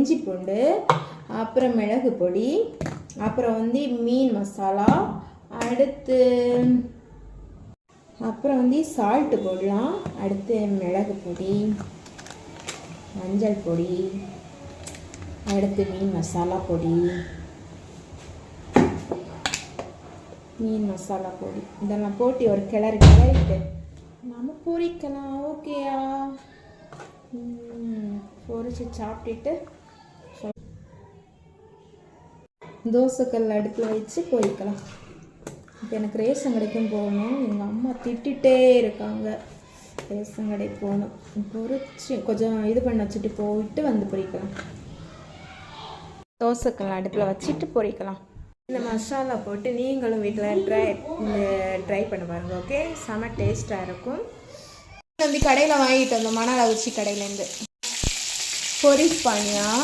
இஞ்சி பூண்டு அப்புறம் மிளகு பொடி அப்புறம் வந்து மீன் மசாலா அடுத்து அப்புறம் வந்து சால்ட்டு போடலாம். அடுத்து மிளகு பொடி மஞ்சள் பொடி அடுத்து மீன் மசாலா பொடி. மீன் மசாலா பொடி. இதெல்லாம் போட்டு ஒரு கிளறி கிளறிட்டு நம்ம பொரிக்கலாம். ஓகேயா பொரிச்சு சாப்பிட்டுட்டு தோசைக்கல் அடுப்பில் வச்சு பொரிக்கலாம். இப்போ எனக்கு ரேஷன் கடைக்கும் போகணும். எங்கள் அம்மா திட்டிகிட்டே இருக்காங்க. ரேஷன் கடை போகணும். பொறிச்சு கொஞ்சம் இது பண்ண வச்சுட்டு போயிட்டு வந்து பொரிக்கலாம். தோசைக்கல் அடுப்பில் வச்சுட்டு பொரிக்கலாம். இந்த மசாலா போட்டு நீங்களும் வீட்டில் ட்ரை ட்ரை பண்ண பாருங்க ஓகே செம டேஸ்ட்டாக இருக்கும். வந்து கடையில் வாங்கிட்டு வந்தோம் மணாலா உச்சி கடையிலேருந்து. பொரிஸ் பானியா